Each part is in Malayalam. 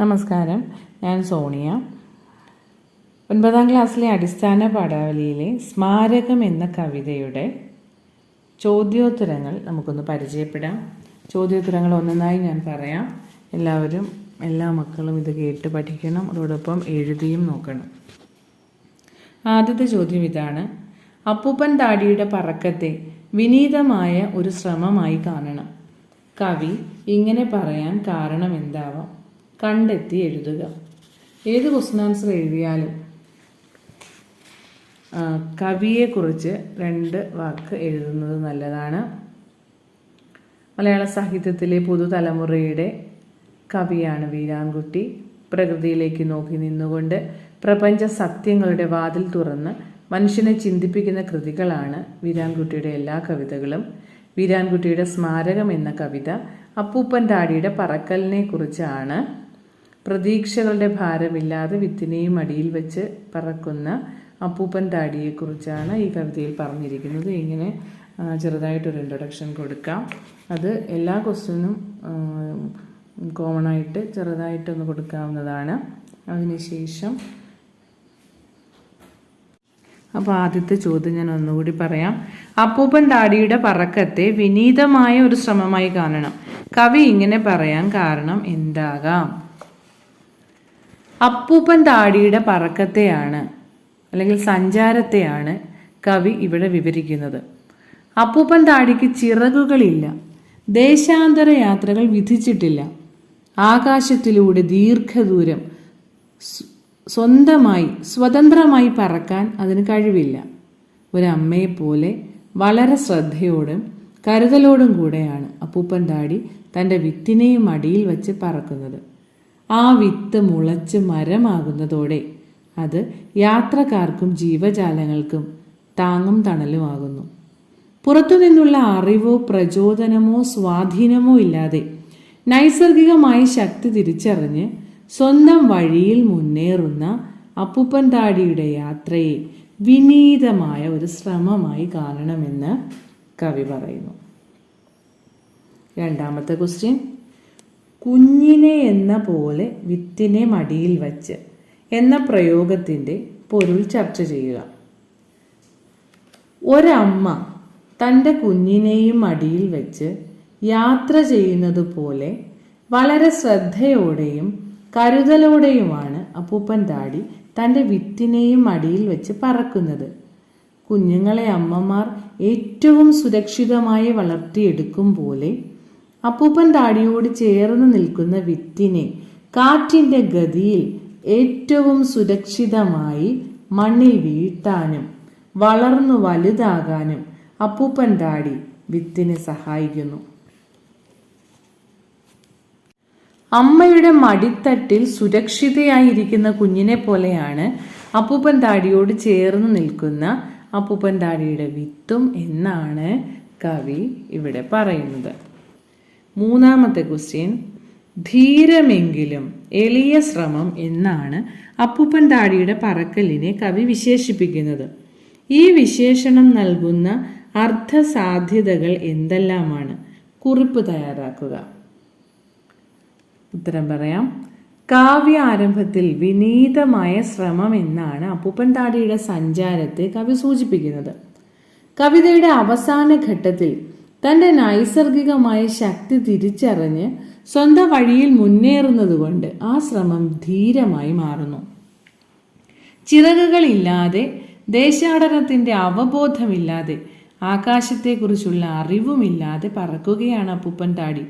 നമസ്കാരം. ഞാൻ സോണിയ. ഒൻപതാം ക്ലാസ്സിലെ അടിസ്ഥാന പാഠാവലിയിലെ സ്മാരകം എന്ന കവിതയുടെ ചോദ്യോത്തരങ്ങൾ നമുക്കൊന്ന് പരിചയപ്പെടാം. ചോദ്യോത്തരങ്ങൾ ഒന്നൊന്നായി ഞാൻ പറയാം. എല്ലാവരും എല്ലാ മക്കളും ഇത് കേട്ട് പഠിക്കണം. അതോടൊപ്പം എഴുതിയും നോക്കണം. ആദ്യത്തെ ചോദ്യം ഇതാണ്. അപ്പൂപ്പൻ താടിയുടെ പറക്കത്തെ വിനീതമായ ഒരു ശ്രമമായി കാണണം. കവി ഇങ്ങനെ പറയാൻ കാരണം എന്താവാം? കണ്ടെത്തി എഴുതുക. ഏത് ക്വസ്റ്റൻ ആൻസർ എഴുതിയാലും കവിയെക്കുറിച്ച് രണ്ട് വാക്ക് എഴുതുന്നത് നല്ലതാണ്. മലയാള സാഹിത്യത്തിലെ പുതുതലമുറയുടെ കവിയാണ് വീരാൻകുട്ടി. പ്രകൃതിയിലേക്ക് നോക്കി നിന്നുകൊണ്ട് പ്രപഞ്ച സത്യങ്ങളുടെ വാതിൽ തുറന്ന് മനുഷ്യനെ ചിന്തിപ്പിക്കുന്ന കൃതികളാണ് വീരാൻകുട്ടിയുടെ എല്ലാ കവിതകളും. വീരാൻകുട്ടിയുടെ സ്മാരകം എന്ന കവിത അപ്പൂപ്പൻ ഡാഡിയുടെ പറക്കലിനെ കുറിച്ചാണ് പ്രതീക്ഷകളുടെ ഭാരമില്ലാതെ വിത്തിനെയും അടിയിൽ വെച്ച് പറക്കുന്ന അപ്പൂപ്പൻ താടിയെക്കുറിച്ചാണ് ഈ കവിതയിൽ പറഞ്ഞിരിക്കുന്നത്. ഇങ്ങനെ ചെറുതായിട്ടൊരു ഇൻട്രൊഡക്ഷൻ കൊടുക്കാം. അത് എല്ലാ ക്വസ്റ്റ്യനും കോമൺ ആയിട്ട് ചെറുതായിട്ടൊന്ന് കൊടുക്കാവുന്നതാണ്. അതിനുശേഷം അപ്പോൾ ആദ്യത്തെ ചോദ്യം ഞാൻ ഒന്നുകൂടി പറയാം. അപ്പൂപ്പൻ ഡാഡിയുടെ പറക്കത്തെ വിനീതമായ ഒരു ശ്രമമായി കാണണം. കവി ഇങ്ങനെ പറയാൻ കാരണം എന്താകാം? അപ്പൂപ്പൻ താടിയുടെ പറക്കത്തെയാണ് അല്ലെങ്കിൽ സഞ്ചാരത്തെയാണ് കവി ഇവിടെ വിവരിക്കുന്നത്. അപ്പൂപ്പൻ താടിക്ക് ചിറകുകളില്ല ദേശാന്തര യാത്രകൾ വിധിച്ചിട്ടില്ല. ആകാശത്തിലൂടെ ദീർഘദൂരം സ്വന്തമായി സ്വതന്ത്രമായി പറക്കാൻ അതിന് കഴിവില്ല. ഒരമ്മയെപ്പോലെ വളരെ ശ്രദ്ധയോടും കരുതലോടും കൂടെയാണ് അപ്പൂപ്പൻ താടി തന്റെ വിത്തിനെയും അടിയിൽ വച്ച് പറക്കുന്നത്. ആ വിത്ത് മുളച്ച് മരമാകുന്നതോടെ അത് യാത്രക്കാർക്കും ജീവജാലങ്ങൾക്കും താങ്ങും തണലുമാകുന്നു പുറത്തുനിന്നുള്ള അറിവോ പ്രചോദനമോ സ്വാധീനമോ ഇല്ലാതെ നൈസർഗികമായി ശക്തി തിരിച്ചറിഞ്ഞ് സ്വന്തം വഴിയിൽ മുന്നേറുന്ന അപ്പൂപ്പൻ താടിയുടെ യാത്രയെ വിനീതമായ ഒരു ശ്രമമായി കാണണമെന്ന് കവി പറയുന്നു. രണ്ടാമത്തെ ക്വസ്റ്റ്യൻ കുഞ്ഞിനെ എന്ന പോലെ വിത്തിനെ മടിയിൽ വച്ച് എന്ന പ്രയോഗത്തിന്റെ പൊരുൾ ചർച്ച ചെയ്യുക. ഒരമ്മ തന്റെ കുഞ്ഞിനെയും മടിയിൽ വെച്ച് യാത്ര ചെയ്യുന്നത് പോലെ വളരെ ശ്രദ്ധയോടെയും കരുതലോടെയുമാണ് അപ്പൂപ്പൻ താടി തന്റെ വിത്തിനെയും മടിയിൽ വെച്ച് പറക്കുന്നത്. കുഞ്ഞുങ്ങളെ അമ്മമാർ ഏറ്റവും സുരക്ഷിതമായി വളർത്തിയെടുക്കും പോലെ അപ്പൂപ്പൻ താടിയോട് ചേർന്ന് നിൽക്കുന്ന വിത്തിനെ കാറ്റിന്റെ ഗതിയിൽ ഏറ്റവും സുരക്ഷിതമായി മണ്ണിൽ വീഴ്ത്താനും വളർന്നു വലുതാകാനും അപ്പൂപ്പൻ താടി വിത്തിനെ സഹായിക്കുന്നു. അമ്മയുടെ മടിത്തട്ടിൽ സുരക്ഷിതയായിരിക്കുന്ന കുഞ്ഞിനെ പോലെയാണ് അപ്പൂപ്പൻ താടിയോട് ചേർന്ന് നിൽക്കുന്ന അപ്പൂപ്പൻ താടിയുടെ വിത്തും എന്നാണ് കവി ഇവിടെ പറയുന്നത്. മൂന്നാമത്തെ ക്വസ്റ്റ്യൻ ധീരമെങ്കിലും എളിയ ശ്രമം എന്നാണ് അപ്പൂപ്പൻ താടിയുടെ പറക്കലിനെ കവി വിശേഷിപ്പിക്കുന്നത്. ഈ വിശേഷണം നൽകുന്ന അർത്ഥസാധ്യതകൾ എന്തെല്ലാമാണ്? കുറിപ്പ് തയ്യാറാക്കുക. ഉത്തരം പറയാം. കാവ്യ ആരംഭത്തിൽ വിനീതമായ ശ്രമം എന്നാണ് അപ്പൂപ്പൻ താടിയുടെ സഞ്ചാരത്തെ കവി സൂചിപ്പിക്കുന്നത്. കവിതയുടെ അവസാന ഘട്ടത്തിൽ തന്റെ നൈസർഗികമായ ശക്തി തിരിച്ചറിഞ്ഞ് സ്വന്തം വഴിയിൽ മുന്നേറുന്നതുകൊണ്ട് ആ ശ്രമം ധീരമായി മാറുന്നു. ചിറകുകളില്ലാതെ ദേശാടനത്തിന്റെ അവബോധമില്ലാതെ ആകാശത്തെക്കുറിച്ചുള്ള അറിവുമില്ലാതെ പറക്കുകയാണ് അപ്പൂപ്പൻ താടി.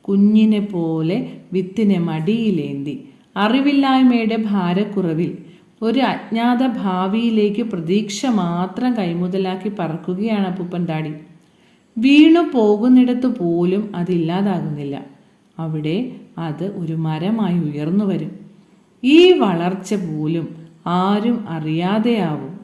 കുഞ്ഞിനെ പോലെ വിത്തിനെ മടിയിലേന്തി അറിവില്ലായ്മയുടെ ഭാരക്കുറവിൽ ഒരു അജ്ഞാത ഭാവിയിലേക്ക് പ്രതീക്ഷ മാത്രം കൈമുതലാക്കി പറക്കുകയാണ് അപ്പൂപ്പൻ താടി. വീണു പോകുന്നിടത്ത് പോലും അതില്ലാതാകുന്നില്ല അവിടെ അത് ഒരു മരമായി ഉയർന്നു വരും. ഈ വളർച്ച പോലും ആരും അറിയാതെയാവും.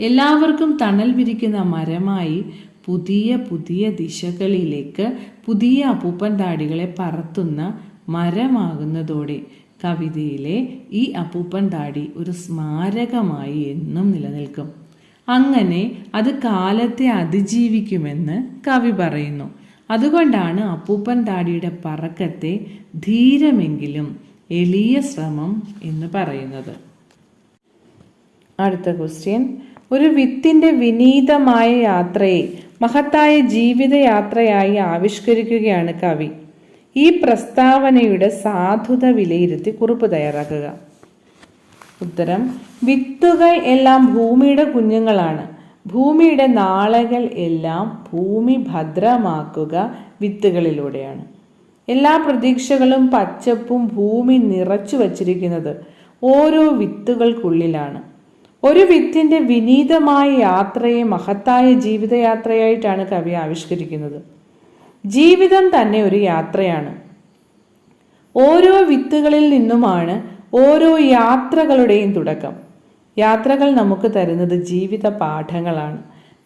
എല്ലാവർക്കും തണൽ വിരിക്കുന്ന മരമായി പുതിയ പുതിയ ദിശകളിലേക്ക് പുതിയ അപ്പൂപ്പൻ താടികളെ പറത്തുന്ന മരമാകുന്നതോടെ കവിതയിലെ ഈ അപ്പൂപ്പൻ താടി ഒരു സ്മാരകമായി എന്നും നിലനിൽക്കും. അങ്ങനെ അത് കാലത്തെ അതിജീവിക്കുമെന്ന് കവി പറയുന്നു. അതുകൊണ്ടാണ് അപ്പൂപ്പൻ താടിയുടെ പറക്കത്തെ ധീരമെങ്കിലും എളിയ ശ്രമം എന്ന് പറയുന്നത്. അടുത്ത ക്വസ്റ്റ്യൻ ഒരു വിത്തിന്റെ വിനീതമായ യാത്രയെ മഹത്തായ ജീവിതയാത്രയായി ആവിഷ്കരിക്കുകയാണ് കവി. ഈ പ്രസ്താവനയുടെ സാധുത വിലയിരുത്തി കുറിപ്പ് തയ്യാറാക്കുക. ഉത്തരം വിത്തുകൾ എല്ലാം ഭൂമിയുടെ കുഞ്ഞുങ്ങളാണ്. ഭൂമിയുടെ നാളകൾ എല്ലാം ഭൂമി ഭദ്രമാക്കുക വിത്തുകളിലൂടെയാണ്. എല്ലാ പ്രതീക്ഷകളും പച്ചപ്പും ഭൂമി നിറച്ചു വച്ചിരിക്കുന്നത് ഓരോ വിത്തുകൾക്കുള്ളിലാണ്. ഒരു വിത്തിന്റെ വിനീതമായ യാത്രയെ മഹത്തായ ജീവിതയാത്രയായിട്ടാണ് കവി ആവിഷ്കരിക്കുന്നത്. ജീവിതം തന്നെ ഒരു യാത്രയാണ്. ഓരോ വിത്തുകളിൽ നിന്നുമാണ് ഓരോ യാത്രകളുടെയും തുടക്കം. യാത്രകൾ നമുക്ക് തരുന്നത് ജീവിത പാഠങ്ങളാണ്.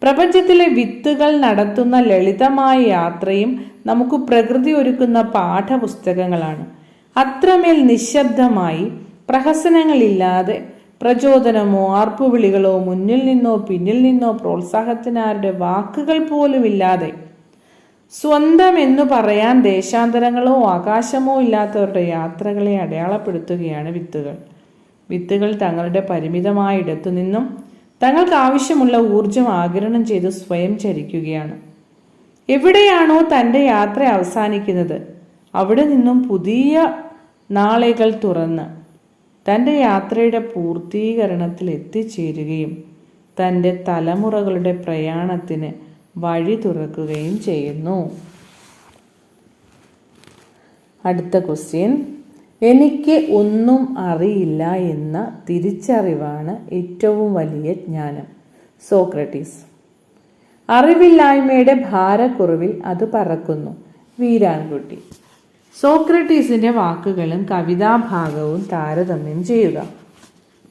പ്രപഞ്ചത്തിലെ വിത്തുകൾ നടത്തുന്ന ലളിതമായ യാത്രയും നമുക്ക് പ്രകൃതി ഒരുക്കുന്ന പാഠപുസ്തകങ്ങളാണ്. അത്രമേൽ നിശബ്ദമായി പ്രഹസനങ്ങളില്ലാതെ പ്രചോദനമോ ആർപ്പുവിളികളോ മുന്നിൽ നിന്നോ പിന്നിൽ നിന്നോ പ്രോത്സാഹത്തിനാരുടെ വാക്കുകൾ പോലുമില്ലാതെ സ്വന്തം എന്നു പറയാൻ ദേശാന്തരങ്ങളോ ആകാശമോ ഇല്ലാത്തവരുടെ യാത്രകളെ അടയാളപ്പെടുത്തുകയാണ് വിത്തുകൾ. വിത്തുകൾ തങ്ങളുടെ പരിമിതമായ ഇടത്തു നിന്നും തങ്ങൾക്ക് ആവശ്യമുള്ള ഊർജം ആകിരണം ചെയ്ത് സ്വയം ചരിക്കുകയാണ്. എവിടെയാണോ തന്റെ യാത്ര അവസാനിക്കുന്നത് അവിടെ നിന്നും പുതിയ നാളുകൾ തുറന്ന് തന്റെ യാത്രയുടെ പൂർത്തീകരണത്തിൽ എത്തിച്ചേരുകയും തന്റെ തലമുറകളുടെ പ്രയാണത്തിന് വഴി തുറക്കുകയും ചെയ്യുന്നു. അടുത്ത ക്വസ്റ്റ്യൻ എനിക്ക് ഒന്നും അറിയില്ല എന്ന തിരിച്ചറിവാണ് ഏറ്റവും വലിയ ജ്ഞാനം. സോക്രട്ടീസ്. അറിവില്ലായ്മയുടെ ഭാരക്കുറവിൽ അത് പറക്കുന്നു. വീരാൻകുട്ടി. സോക്രട്ടീസിന്റെ വാക്കുകളും കവിതാഭാഗവും താരതമ്യം ചെയ്യുക.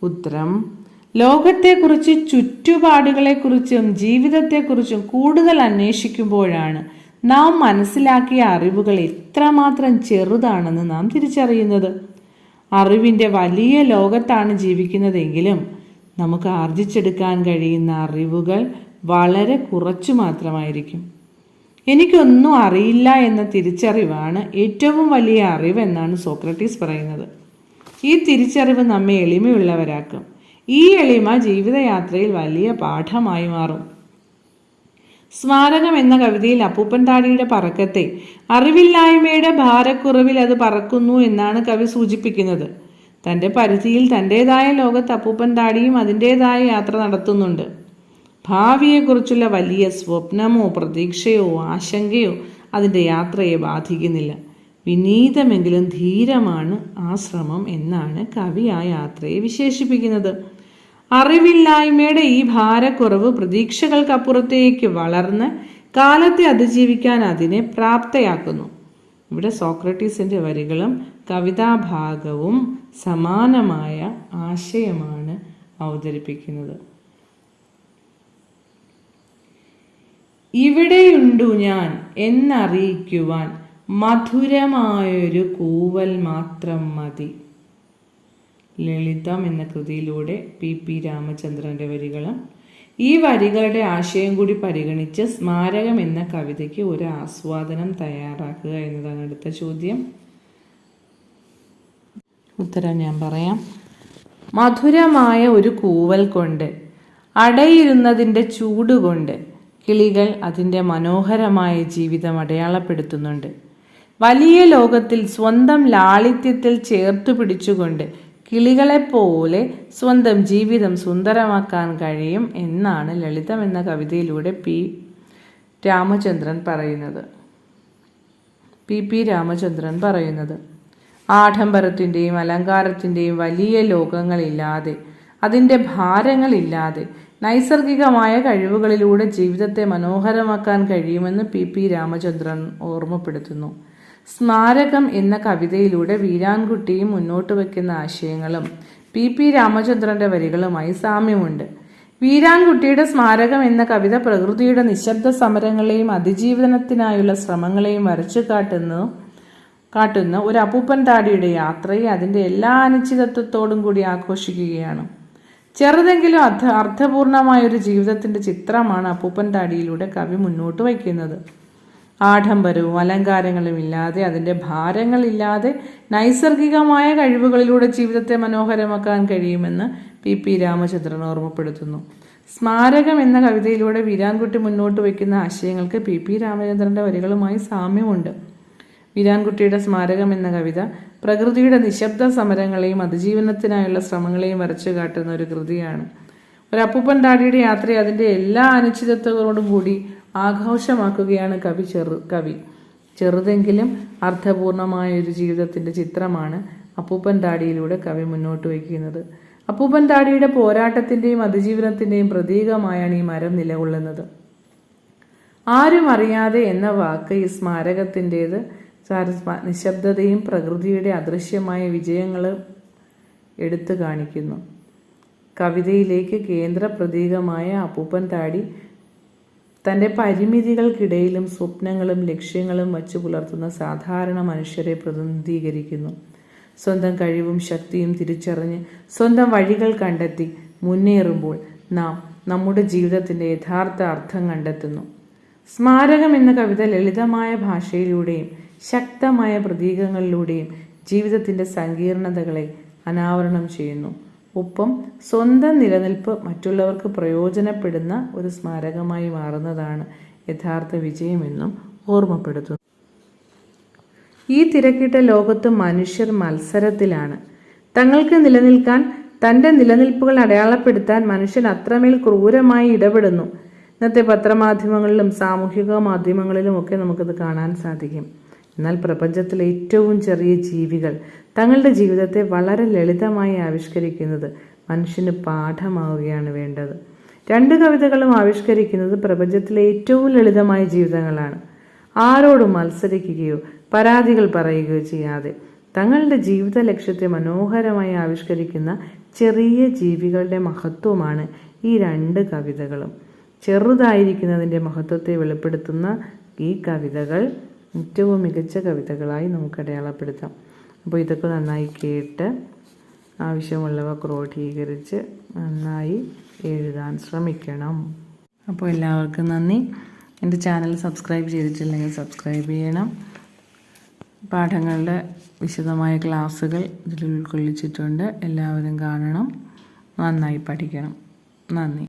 ഉത്തരം ലോകത്തെക്കുറിച്ച് ചുറ്റുപാടുകളെക്കുറിച്ചും ജീവിതത്തെക്കുറിച്ചും കൂടുതൽ അന്വേഷിക്കുമ്പോഴാണ് നാം മനസ്സിലാക്കിയ അറിവുകൾ എത്രമാത്രം ചെറുതാണെന്ന് നാം തിരിച്ചറിയുന്നത്. അറിവിന്റെ വലിയ ലോകത്താണ് ജീവിക്കുന്നതെങ്കിലും നമുക്ക് ആർജിച്ചെടുക്കാൻ കഴിയുന്ന അറിവുകൾ വളരെ കുറച്ചു മാത്രമായിരിക്കും. എനിക്കൊന്നും അറിയില്ല എന്ന തിരിച്ചറിവാണ് ഏറ്റവും വലിയ അറിവെന്നാണ് സോക്രട്ടീസ് പറയുന്നത്. ഈ തിരിച്ചറിവ് നമ്മെ എളിമയുള്ളവരാക്കും. ഈ എളിമ ജീവിതയാത്രയിൽ വലിയ പാഠമായി മാറും. സ്മാരകം എന്ന കവിതയിൽ അപ്പൂപ്പൻ താടിയുടെ പറക്കത്തെ അറിവില്ലായ്മയുടെ ഭാരക്കുറവിൽ അത് പറക്കുന്നു എന്നാണ് കവി സൂചിപ്പിക്കുന്നത്. തന്റെ പരിധിയിൽ തന്റെതായ ലോകത്ത് അപ്പൂപ്പൻ താടിയും അതിന്റെതായ യാത്ര നടത്തുന്നുണ്ട്. ഭാവിയെക്കുറിച്ചുള്ള വലിയ സ്വപ്നമോ പ്രതീക്ഷയോ ആശങ്കയോ അതിന്റെ യാത്രയെ ബാധിക്കുന്നില്ല. വിനീതമെങ്കിലും ധീരമാണ് ആ ശ്രമം എന്നാണ് കവി ആ യാത്രയെ വിശേഷിപ്പിക്കുന്നത്. അറിവില്ലായ്മയുടെ ഈ ഭാരക്കുറവ് പ്രതീക്ഷകൾക്കപ്പുറത്തേക്ക് വളർന്ന് കാലത്തെ അതിജീവിക്കാൻ അതിനെ പ്രാപ്തയാക്കുന്നു. ഇവിടെ സോക്രട്ടീസിന്റെ വരികളും കവിതാഭാഗവും സമാനമായ ആശയമാണ് അവതരിപ്പിക്കുന്നത്. ഇവിടെയുണ്ടു ഞാൻ എന്നറിയിക്കുവാൻ മധുരമായൊരു കൂവൽ മാത്രം മതി. ലളിതം എന്ന കൃതിയിലൂടെ പി പി രാമചന്ദ്രന്റെ വരികളും ഈ വരികളുടെ ആശയം കൂടി പരിഗണിച്ച് സ്മാരകം എന്ന കവിതയ്ക്ക് ഒരു ആസ്വാദനം തയ്യാറാക്കുക എന്നതാണ് അടുത്ത ചോദ്യം. ഉത്തരം ഞാൻ പറയാം. മധുരമായ ഒരു കൂവൽ കൊണ്ട് അടയിരുന്നതിന്റെ ചൂടുകൊണ്ട് കിളികൾ അതിന്റെ മനോഹരമായ ജീവിതം അടയാളപ്പെടുത്തുന്നുണ്ട്. വലിയ ലോകത്തിൽ സ്വന്തം ലാളിത്യത്തിൽ ചേർത്തു പിടിച്ചുകൊണ്ട് കിളികളെപ്പോലെ സ്വന്തം ജീവിതം സുന്ദരമാക്കാൻ കഴിയും എന്നാണ് ലളിതം എന്ന കവിതയിലൂടെ പി. രാമചന്ദ്രൻ പറയുന്നത്. പി. പി. രാമചന്ദ്രൻ പറയുന്നത്. ആഡംബരത്തിന്റെയും അലങ്കാരത്തിന്റെയും വലിയ ലോകങ്ങളില്ലാതെ അതിന്റെ ഭാരങ്ങളില്ലാതെ നൈസർഗികമായ കഴിവുകളിലൂടെ ജീവിതത്തെ മനോഹരമാക്കാൻ കഴിയുമെന്ന് പി. പി. രാമചന്ദ്രൻ ഓർമ്മപ്പെടുത്തുന്നു. സ്മാരകം എന്ന കവിതയിലൂടെ വീരാൻകുട്ടിയും മുന്നോട്ട് വയ്ക്കുന്ന ആശയങ്ങളും പി പി രാമചന്ദ്രന്റെ വരികളുമായി സാമ്യമുണ്ട്. വീരാൻകുട്ടിയുടെ സ്മാരകം എന്ന കവിത പ്രകൃതിയുടെ നിശബ്ദ സമരങ്ങളെയും അതിജീവനത്തിനായുള്ള ശ്രമങ്ങളെയും വരച്ചു കാട്ടുന്നു കാട്ടുന്ന ഒരു അപ്പൂപ്പൻ താടിയുടെ യാത്രയെ അതിന്റെ എല്ലാ അനിശ്ചിതത്വത്തോടും കൂടി ആഘോഷിക്കുകയാണ്. ചെറുതെങ്കിലും അർത്ഥ അർത്ഥപൂർണമായ ഒരു ജീവിതത്തിന്റെ ചിത്രമാണ് അപ്പൂപ്പൻ താടിയിലൂടെ കവി മുന്നോട്ട് വയ്ക്കുന്നത്. ആഡംബരവും അലങ്കാരങ്ങളും ഇല്ലാതെ അതിന്റെ ഭാരങ്ങളില്ലാതെ നൈസർഗികമായ കഴിവുകളിലൂടെ ജീവിതത്തെ മനോഹരമാക്കാൻ കഴിയുമെന്ന് പി പി രാമചന്ദ്രൻ ഓർമ്മപ്പെടുത്തുന്നു. സ്മാരകം എന്ന കവിതയിലൂടെ വീരാൻകുട്ടി മുന്നോട്ട് വയ്ക്കുന്ന ആശയങ്ങൾക്ക് പി പി രാമചന്ദ്രന്റെ വരികളുമായി സാമ്യമുണ്ട്. വീരാൻകുട്ടിയുടെ സ്മാരകം എന്ന കവിത പ്രകൃതിയുടെ നിശബ്ദ സമരങ്ങളെയും അതിജീവനത്തിനായുള്ള ശ്രമങ്ങളെയും വരച്ചു കാട്ടുന്ന ഒരു കൃതിയാണ്. ഒരു അപ്പൂപ്പൻ ഡാഡിയുടെ യാത്ര അതിന്റെ എല്ലാ അനിശ്ചിതത്വങ്ങളോടും കൂടി ആഘോഷമാക്കുകയാണ് കവി ചെറു കവി. ചെറുതെങ്കിലും അർത്ഥപൂർണമായ ഒരു ജീവിതത്തിന്റെ ചിത്രമാണ് അപ്പൂപ്പൻ താടിയിലൂടെ കവി മുന്നോട്ട് വയ്ക്കുന്നത്. അപ്പൂപ്പൻ താടിയുടെ പോരാട്ടത്തിന്റെയും അതിജീവനത്തിന്റെയും പ്രതീകമായാണ് ഈ മരം നിലകൊള്ളുന്നത്. ആരും അറിയാതെ എന്ന വാക്ക് ഈ സ്മാരകത്തിന്റേത് നിശബ്ദതയും പ്രകൃതിയുടെ അദൃശ്യമായ വിജയങ്ങൾ എടുത്തു കാണിക്കുന്നു. കവിതയിലേക്ക് കേന്ദ്ര പ്രതീകമായ അപ്പൂപ്പൻ താടി തന്റെ പരിമിതികൾക്കിടയിലും സ്വപ്നങ്ങളും ലക്ഷ്യങ്ങളും വച്ചു പുലർത്തുന്ന സാധാരണ മനുഷ്യരെ പ്രതിനിധീകരിക്കുന്നു. സ്വന്തം കഴിവും ശക്തിയും തിരിച്ചറിഞ്ഞ് സ്വന്തം വഴികൾ കണ്ടെത്തി മുന്നേറുമ്പോൾ നാം നമ്മുടെ ജീവിതത്തിന്റെ യഥാർത്ഥ അർത്ഥം കണ്ടെത്തുന്നു. സ്മാരകം എന്ന കവിത ലളിതമായ ഭാഷയിലൂടെയും ശക്തമായ പ്രതീകങ്ങളിലൂടെയും ജീവിതത്തിന്റെ സങ്കീർണതകളെ അനാവരണം ചെയ്യുന്നു. ഒപ്പം സ്വന്തം നിലനിൽപ്പ് മറ്റുള്ളവർക്ക് പ്രയോജനപ്പെടുന്ന ഒരു സ്മാരകമായി മാറുന്നതാണ് യഥാർത്ഥ വിജയമെന്നും ഓർമ്മപ്പെടുത്തുന്നു. ഈ തിരക്കിട്ട ലോകത്ത് മനുഷ്യർ മത്സരത്തിലാണ്. തങ്ങൾക്ക് നിലനിൽക്കാൻ തന്റെ നിലനിൽപ്പുകൾ അടയാളപ്പെടുത്താൻ മനുഷ്യൻ അത്രമേൽ ക്രൂരമായി ഇടപെടുന്നു. ഇന്നത്തെ പത്രമാധ്യമങ്ങളിലും സാമൂഹിക മാധ്യമങ്ങളിലും ഒക്കെ നമുക്കത് കാണാൻ സാധിക്കും. എന്നാൽ പ്രപഞ്ചത്തിലെ ഏറ്റവും ചെറിയ ജീവികൾ തങ്ങളുടെ ജീവിതത്തെ വളരെ ലളിതമായി ആവിഷ്കരിക്കുന്നത് മനുഷ്യന് പാഠമാവുകയാണ് വേണ്ടത്. രണ്ട് കവിതകളും ആവിഷ്കരിക്കുന്നത് പ്രപഞ്ചത്തിലെ ഏറ്റവും ലളിതമായ ജീവിതങ്ങളാണ്. ആരോടും മത്സരിക്കുകയോ പരാതികൾ പറയുകയോ ചെയ്യാതെ തങ്ങളുടെ ജീവിത ലക്ഷ്യത്തെ മനോഹരമായി ആവിഷ്കരിക്കുന്ന ചെറിയ ജീവികളുടെ മഹത്വമാണ് ഈ രണ്ട് കവിതകളും. ചെറുതായിരിക്കുന്നതിന്റെ മഹത്വത്തെ വെളിപ്പെടുത്തുന്ന ഈ കവിതകൾ ഏറ്റവും മികച്ച കവിതകളായി നമുക്ക് അടയാളപ്പെടുത്താം. അപ്പോൾ ഇതൊക്കെ നന്നായി കേട്ട് ആവശ്യമുള്ളവ ക്രോഡീകരിച്ച് നന്നായി എഴുതാൻ ശ്രമിക്കണം. അപ്പോൾ എല്ലാവർക്കും നന്ദി. എന്റെ ചാനൽ സബ്സ്ക്രൈബ് ചെയ്തിട്ടില്ലെങ്കിൽ സബ്സ്ക്രൈബ് ചെയ്യണം. പാഠങ്ങളുടെ വിശദമായ ക്ലാസ്സുകൾ ഇതിൽ ഉൾക്കൊള്ളിച്ചിട്ടുണ്ട്. എല്ലാവരും കാണണം. നന്നായി പഠിക്കണം. നന്ദി.